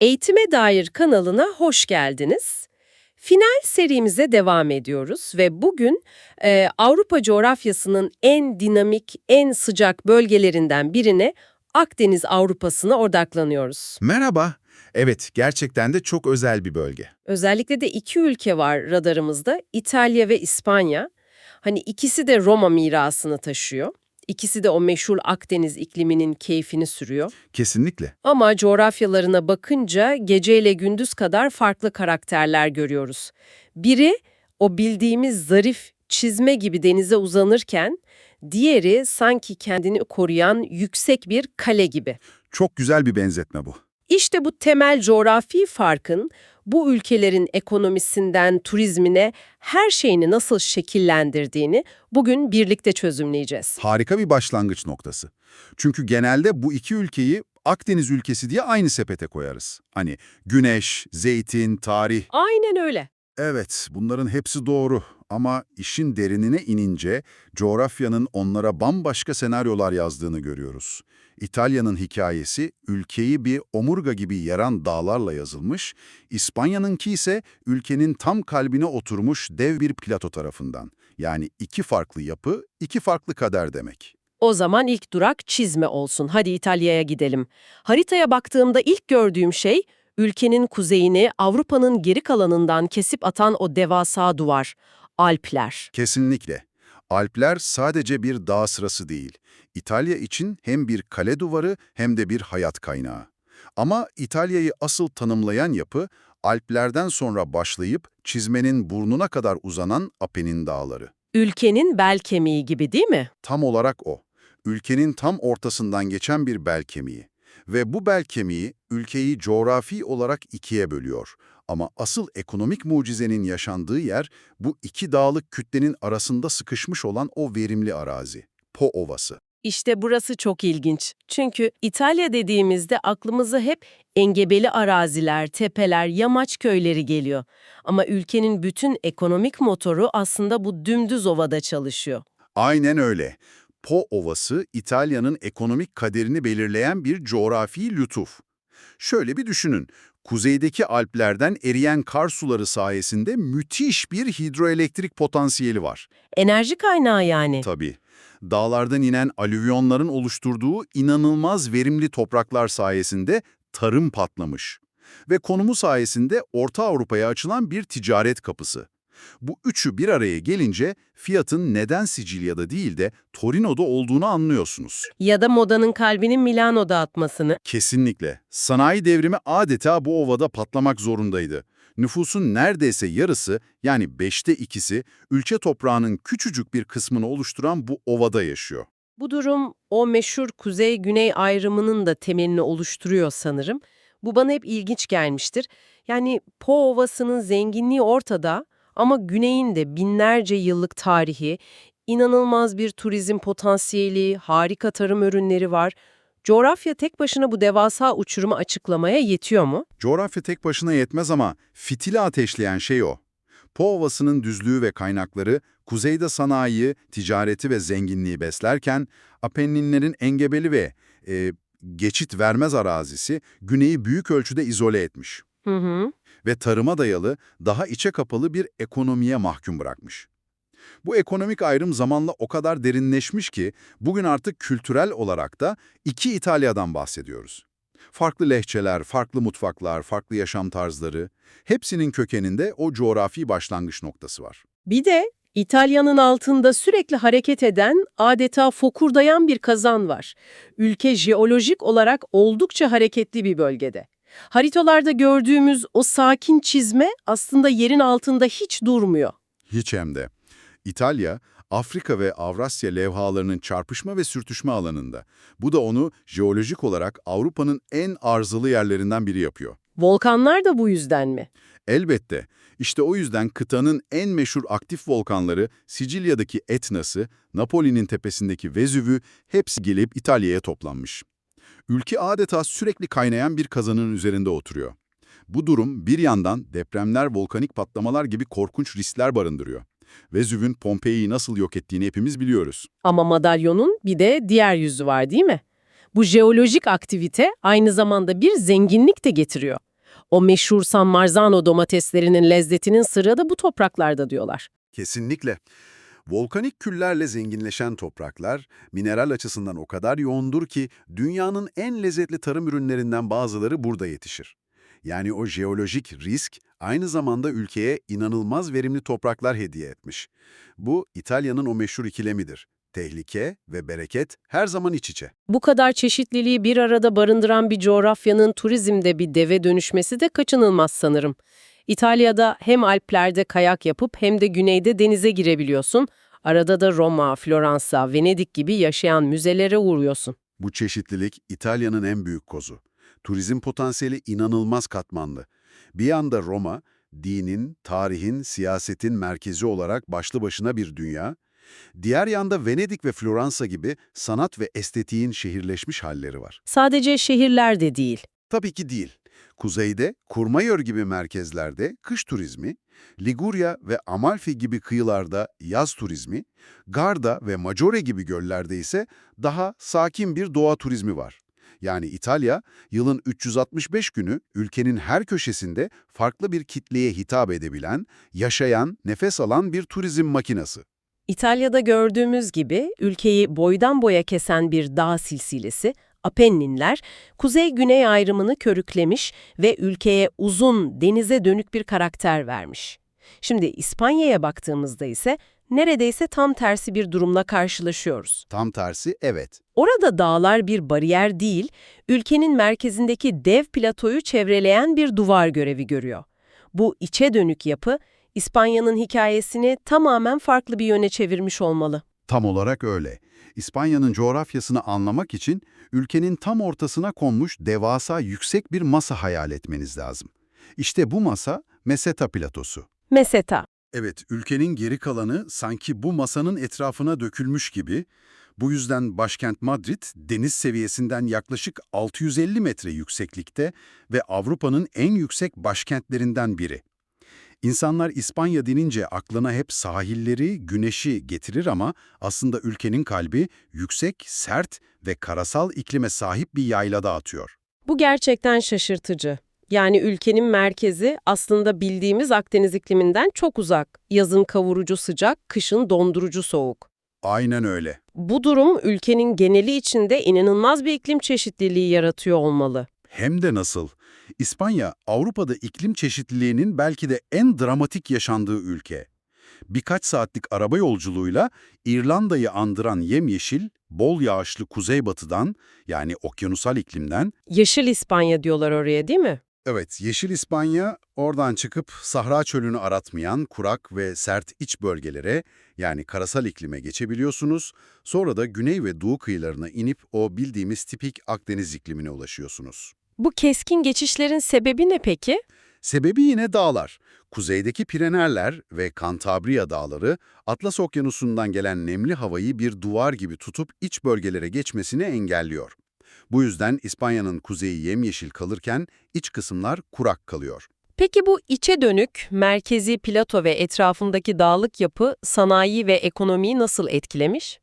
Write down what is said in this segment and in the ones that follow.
Eğitime Dair kanalına hoş geldiniz. Final serimize devam ediyoruz ve bugün e, Avrupa coğrafyasının en dinamik, en sıcak bölgelerinden birine Akdeniz Avrupa'sına odaklanıyoruz. Merhaba. Evet, gerçekten de çok özel bir bölge. Özellikle de iki ülke var radarımızda, İtalya ve İspanya. Hani ikisi de Roma mirasını taşıyor. İkisi de o meşhur Akdeniz ikliminin keyfini sürüyor. Kesinlikle. Ama coğrafyalarına bakınca geceyle gündüz kadar farklı karakterler görüyoruz. Biri o bildiğimiz zarif çizme gibi denize uzanırken, diğeri sanki kendini koruyan yüksek bir kale gibi. Çok güzel bir benzetme bu. İşte bu temel coğrafi farkın bu ülkelerin ekonomisinden turizmine her şeyini nasıl şekillendirdiğini bugün birlikte çözümleyeceğiz. Harika bir başlangıç noktası. Çünkü genelde bu iki ülkeyi Akdeniz ülkesi diye aynı sepete koyarız. Hani güneş, zeytin, tarih. Aynen öyle. Evet, bunların hepsi doğru. Ama işin derinine inince coğrafyanın onlara bambaşka senaryolar yazdığını görüyoruz. İtalya'nın hikayesi ülkeyi bir omurga gibi yaran dağlarla yazılmış, İspanya'nınki ise ülkenin tam kalbine oturmuş dev bir plato tarafından. Yani iki farklı yapı, iki farklı kader demek. O zaman ilk durak çizme olsun. Hadi İtalya'ya gidelim. Haritaya baktığımda ilk gördüğüm şey ülkenin kuzeyini Avrupa'nın geri kalanından kesip atan o devasa duvar. Alpler. Kesinlikle. Alpler sadece bir dağ sırası değil. İtalya için hem bir kale duvarı hem de bir hayat kaynağı. Ama İtalya'yı asıl tanımlayan yapı, Alplerden sonra başlayıp çizmenin burnuna kadar uzanan Apennin dağları. Ülkenin bel kemiği gibi değil mi? Tam olarak o. Ülkenin tam ortasından geçen bir bel kemiği. Ve bu bel kemiği ülkeyi coğrafi olarak ikiye bölüyor. Ama asıl ekonomik mucizenin yaşandığı yer bu iki dağlık kütlenin arasında sıkışmış olan o verimli arazi. Po Ovası. İşte burası çok ilginç. Çünkü İtalya dediğimizde aklımıza hep engebeli araziler, tepeler, yamaç köyleri geliyor. Ama ülkenin bütün ekonomik motoru aslında bu dümdüz ovada çalışıyor. Aynen öyle. Po Ovası İtalya'nın ekonomik kaderini belirleyen bir coğrafi lütuf. Şöyle bir düşünün. Kuzeydeki Alplerden eriyen kar suları sayesinde müthiş bir hidroelektrik potansiyeli var. Enerji kaynağı yani. Tabii. Dağlardan inen alüvyonların oluşturduğu inanılmaz verimli topraklar sayesinde tarım patlamış. Ve konumu sayesinde Orta Avrupa'ya açılan bir ticaret kapısı. Bu üçü bir araya gelince fiyatın neden Sicilya'da değil de Torino'da olduğunu anlıyorsunuz. Ya da modanın kalbinin Milano'da atmasını. Kesinlikle. Sanayi devrimi adeta bu ovada patlamak zorundaydı. Nüfusun neredeyse yarısı yani beşte ikisi ülke toprağının küçücük bir kısmını oluşturan bu ovada yaşıyor. Bu durum o meşhur kuzey-güney ayrımının da temelini oluşturuyor sanırım. Bu bana hep ilginç gelmiştir. Yani Po Ovası'nın zenginliği ortada ama güneyin de binlerce yıllık tarihi, inanılmaz bir turizm potansiyeli, harika tarım ürünleri var. Coğrafya tek başına bu devasa uçurumu açıklamaya yetiyor mu? Coğrafya tek başına yetmez ama fitili ateşleyen şey o. Po Ovası'nın düzlüğü ve kaynakları kuzeyde sanayiyi, ticareti ve zenginliği beslerken Apenninlerin engebeli ve e, geçit vermez arazisi güneyi büyük ölçüde izole etmiş Hı hı. Ve tarıma dayalı daha içe kapalı bir ekonomiye mahkum bırakmış. Bu ekonomik ayrım zamanla o kadar derinleşmiş ki bugün artık kültürel olarak da iki İtalya'dan bahsediyoruz. Farklı lehçeler, farklı mutfaklar, farklı yaşam tarzları, hepsinin kökeninde o coğrafi başlangıç noktası var. Bir de İtalya'nın altında sürekli hareket eden, adeta fokurdayan bir kazan var. Ülke jeolojik olarak oldukça hareketli bir bölgede. Haritalarda gördüğümüz o sakin çizme aslında yerin altında hiç durmuyor. Hiç hem de. İtalya, Afrika ve Avrasya levhalarının çarpışma ve sürtüşme alanında. Bu da onu jeolojik olarak Avrupa'nın en arızalı yerlerinden biri yapıyor. Volkanlar da bu yüzden mi? Elbette. İşte o yüzden kıtanın en meşhur aktif volkanları Sicilya'daki Etna'sı, Napoli'nin tepesindeki Vezüv'ü hepsi gelip İtalya'ya toplanmış. Ülke adeta sürekli kaynayan bir kazanın üzerinde oturuyor. Bu durum bir yandan depremler, volkanik patlamalar gibi korkunç riskler barındırıyor. Vezüv'ün Pompei'yi nasıl yok ettiğini hepimiz biliyoruz. Ama madalyonun bir de diğer yüzü var değil mi? Bu jeolojik aktivite aynı zamanda bir zenginlik de getiriyor. O meşhur San Marzano domateslerinin lezzetinin sırrı da bu topraklarda diyorlar. Kesinlikle. Volkanik küllerle zenginleşen topraklar, mineral açısından o kadar yoğundur ki dünyanın en lezzetli tarım ürünlerinden bazıları burada yetişir. Yani o jeolojik risk aynı zamanda ülkeye inanılmaz verimli topraklar hediye etmiş. Bu İtalya'nın o meşhur ikilemidir. Tehlike ve bereket her zaman iç içe. Bu kadar çeşitliliği bir arada barındıran bir coğrafyanın turizmde bir deve dönüşmesi de kaçınılmaz sanırım. İtalya'da hem Alplerde kayak yapıp hem de güneyde denize girebiliyorsun. Arada da Roma, Floransa, Venedik gibi yaşayan müzelere uğruyorsun. Bu çeşitlilik İtalya'nın en büyük kozu. Turizm potansiyeli inanılmaz katmanlı. Bir yanda Roma, dinin, tarihin, siyasetin merkezi olarak başlı başına bir dünya. Diğer yanda Venedik ve Floransa gibi sanat ve estetiğin şehirleşmiş halleri var. Sadece şehirler de değil. Tabii ki değil. Kuzeyde, Kurmayör gibi merkezlerde kış turizmi, Liguria ve Amalfi gibi kıyılarda yaz turizmi, Garda ve Maggiore gibi göllerde ise daha sakin bir doğa turizmi var. Yani İtalya, yılın 365 günü ülkenin her köşesinde farklı bir kitleye hitap edebilen, yaşayan, nefes alan bir turizm makinası. İtalya'da gördüğümüz gibi ülkeyi boydan boya kesen bir dağ silsilesi, Apenninler, kuzey-güney ayrımını körüklemiş ve ülkeye uzun, denize dönük bir karakter vermiş. Şimdi İspanya'ya baktığımızda ise neredeyse tam tersi bir durumla karşılaşıyoruz. Tam tersi evet. Orada dağlar bir bariyer değil, ülkenin merkezindeki dev platoyu çevreleyen bir duvar görevi görüyor. Bu içe dönük yapı, İspanya'nın hikayesini tamamen farklı bir yöne çevirmiş olmalı. Tam olarak öyle. İspanya'nın coğrafyasını anlamak için ülkenin tam ortasına konmuş devasa yüksek bir masa hayal etmeniz lazım. İşte bu masa Meseta platosu. Meseta, Evet, ülkenin geri kalanı sanki bu masanın etrafına dökülmüş gibi. Bu yüzden başkent Madrid deniz seviyesinden yaklaşık 650 metre yükseklikte ve Avrupa'nın en yüksek başkentlerinden biri. İnsanlar İspanya denince aklına hep sahilleri, güneşi getirir ama aslında ülkenin kalbi yüksek, sert ve karasal iklime sahip bir yaylada atıyor. bu gerçekten şaşırtıcı. Yani ülkenin merkezi aslında bildiğimiz Akdeniz ikliminden çok uzak. Yazın kavurucu sıcak, kışın dondurucu soğuk. Aynen öyle. Bu durum ülkenin geneli içinde inanılmaz bir iklim çeşitliliği yaratıyor olmalı. Hem de nasıl? İspanya, Avrupa'da iklim çeşitliliğinin belki de en dramatik yaşandığı ülke. Birkaç saatlik araba yolculuğuyla İrlanda'yı andıran yemyeşil, bol yağışlı kuzeybatıdan yani okyanusal iklimden, Yeşil İspanya diyorlar oraya değil mi? Evet yeşil İspanya oradan çıkıp Sahra çölünü aratmayan kurak ve sert iç bölgelere yani karasal iklime geçebiliyorsunuz. Sonra da güney ve doğu kıyılarına inip o bildiğimiz tipik Akdeniz iklimine ulaşıyorsunuz. Bu keskin geçişlerin sebebi ne peki? Sebebi yine dağlar. Kuzeydeki Pirenerler ve Kantabria dağları Atlas Okyanusu'ndan gelen nemli havayı bir duvar gibi tutup iç bölgelere geçmesini engelliyor. Bu yüzden İspanya'nın kuzeyi yemyeşil kalırken iç kısımlar kurak kalıyor. Peki bu içe dönük, merkezi plato ve etrafındaki dağlık yapı sanayi ve ekonomiyi nasıl etkilemiş?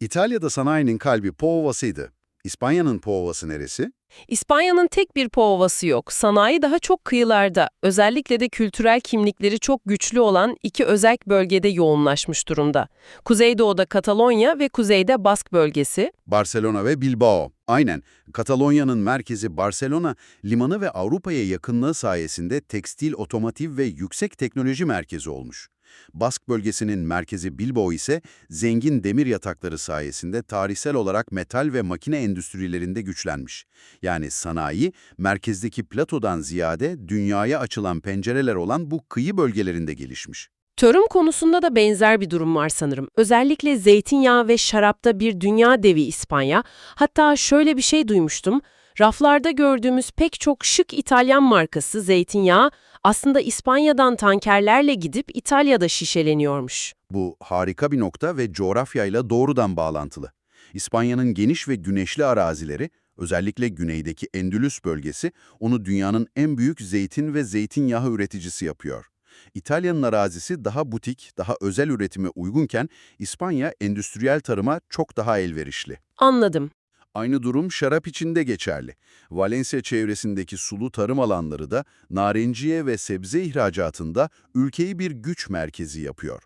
İtalya'da sanayinin kalbi Po Ovası'ydı. İspanya'nın Po Ovası neresi? İspanya'nın tek bir Po Ovası yok. Sanayi daha çok kıyılarda. Özellikle de kültürel kimlikleri çok güçlü olan iki özerk bölgede yoğunlaşmış durumda. Kuzeydoğu'da Katalonya ve kuzeyde Bask bölgesi. Barcelona ve Bilbao. Aynen. Katalonya'nın merkezi Barcelona, limanı ve Avrupa'ya yakınlığı sayesinde tekstil, otomotiv ve yüksek teknoloji merkezi olmuş. Bask bölgesinin merkezi Bilbao ise zengin demir yatakları sayesinde tarihsel olarak metal ve makine endüstrilerinde güçlenmiş. Yani sanayi, merkezdeki platodan ziyade dünyaya açılan pencereler olan bu kıyı bölgelerinde gelişmiş. Tarım konusunda da benzer bir durum var sanırım. Özellikle zeytinyağı ve şarapta bir dünya devi İspanya. Hatta şöyle bir şey duymuştum. Raflarda gördüğümüz pek çok şık İtalyan markası zeytinyağı aslında İspanya'dan tankerlerle gidip İtalya'da şişeleniyormuş. Bu harika bir nokta ve coğrafyayla doğrudan bağlantılı. İspanya'nın geniş ve güneşli arazileri, özellikle güneydeki Endülüs bölgesi, onu dünyanın en büyük zeytin ve zeytinyağı üreticisi yapıyor. İtalya'nın arazisi daha butik, daha özel üretime uygunken İspanya endüstriyel tarıma çok daha elverişli. Anladım. Aynı durum şarap için de geçerli. Valencia çevresindeki sulu tarım alanları da narenciye ve sebze ihracatında ülkeyi bir güç merkezi yapıyor.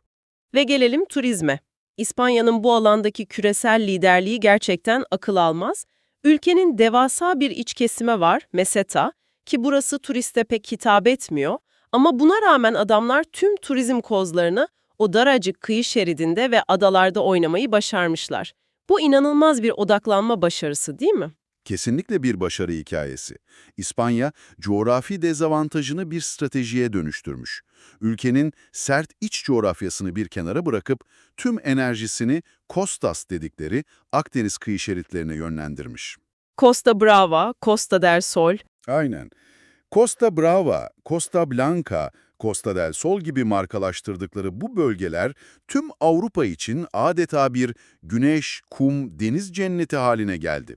Ve gelelim turizme. İspanya'nın bu alandaki küresel liderliği gerçekten akıl almaz. Ülkenin devasa bir iç kesime var, Meseta, ki burası turiste pek hitap etmiyor. Ama buna rağmen adamlar tüm turizm kozlarını o daracık kıyı şeridinde ve adalarda oynamayı başarmışlar. Bu inanılmaz bir odaklanma başarısı değil mi? Kesinlikle bir başarı hikayesi. İspanya, coğrafi dezavantajını bir stratejiye dönüştürmüş. Ülkenin sert iç coğrafyasını bir kenara bırakıp tüm enerjisini Kostas dedikleri Akdeniz kıyı şeritlerine yönlendirmiş. Costa Brava, Costa del Sol, Aynen. Costa Brava, Costa Blanca, Costa del Sol gibi markalaştırdıkları bu bölgeler tüm Avrupa için adeta bir güneş, kum, deniz cenneti haline geldi.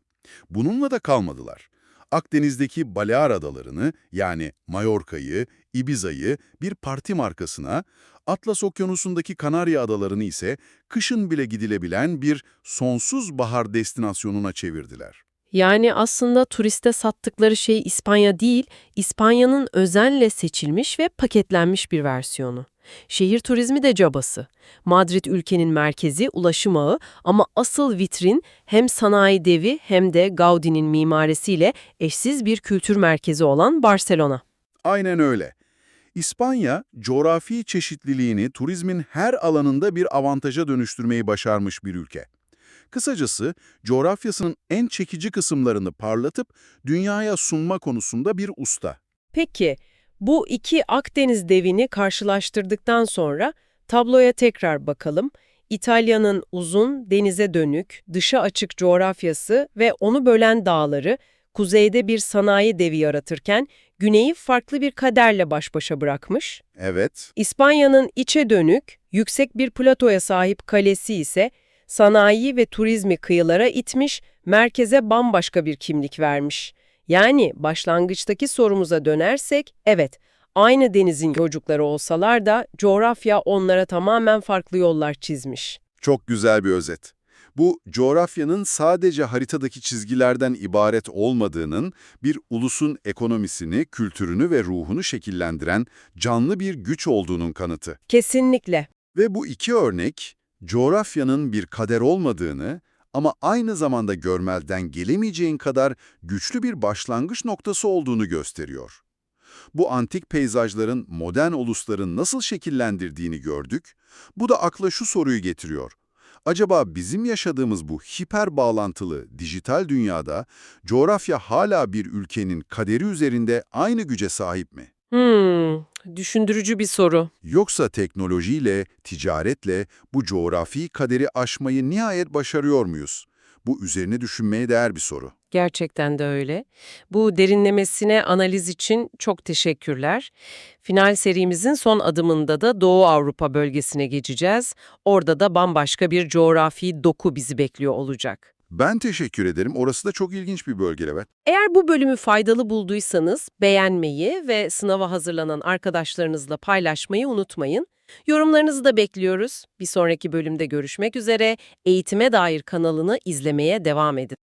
Bununla da kalmadılar. Akdeniz'deki Balear Adalarını yani Mallorca'yı, Ibiza'yı bir parti markasına, Atlas Okyanusu'ndaki Kanarya Adalarını ise kışın bile gidilebilen bir sonsuz bahar destinasyonuna çevirdiler. Yani aslında turiste sattıkları şey İspanya değil, İspanya'nın özenle seçilmiş ve paketlenmiş bir versiyonu. Şehir turizmi de cabası. Madrid ülkenin merkezi, ulaşım ağı ama asıl vitrin hem sanayi devi hem de Gaudi'nin mimarisiyle eşsiz bir kültür merkezi olan Barcelona. Aynen öyle. İspanya, coğrafi çeşitliliğini turizmin her alanında bir avantaja dönüştürmeyi başarmış bir ülke. Kısacası, coğrafyasının en çekici kısımlarını parlatıp dünyaya sunma konusunda bir usta. Peki, bu iki Akdeniz devini karşılaştırdıktan sonra tabloya tekrar bakalım. İtalya'nın uzun, denize dönük, dışa açık coğrafyası ve onu bölen dağları, kuzeyde bir sanayi devi yaratırken, güneyi farklı bir kaderle baş başa bırakmış. Evet, İspanya'nın içe dönük, yüksek bir platoya sahip kalesi ise sanayi ve turizmi kıyılara itmiş, merkeze bambaşka bir kimlik vermiş. Yani başlangıçtaki sorumuza dönersek, evet, aynı denizin çocukları olsalar da coğrafya onlara tamamen farklı yollar çizmiş. çok güzel bir özet. Bu, coğrafyanın sadece haritadaki çizgilerden ibaret olmadığının, bir ulusun ekonomisini, kültürünü ve ruhunu şekillendiren canlı bir güç olduğunun kanıtı. Kesinlikle. Ve bu iki örnek, coğrafyanın bir kader olmadığını ama aynı zamanda görmelden gelemeyeceğin kadar güçlü bir başlangıç noktası olduğunu gösteriyor. Bu antik peyzajların modern ulusların nasıl şekillendirdiğini gördük. Bu da akla şu soruyu getiriyor. Acaba bizim yaşadığımız bu hiper bağlantılı dijital dünyada coğrafya hala bir ülkenin kaderi üzerinde aynı güce sahip mi? Hmm, düşündürücü bir soru. Yoksa teknolojiyle, ticaretle bu coğrafi kaderi aşmayı nihayet başarıyor muyuz? Bu üzerine düşünmeye değer bir soru. Gerçekten de öyle. Bu derinlemesine analiz için çok teşekkürler. Final serimizin son adımında da Doğu Avrupa bölgesine geçeceğiz. Orada da bambaşka bir coğrafi doku bizi bekliyor olacak. Ben teşekkür ederim. Orası da çok ilginç bir bölge evet. Eğer bu bölümü faydalı bulduysanız beğenmeyi ve sınava hazırlanan arkadaşlarınızla paylaşmayı unutmayın. Yorumlarınızı da bekliyoruz. Bir sonraki bölümde görüşmek üzere. Eğitime dair kanalını izlemeye devam edin.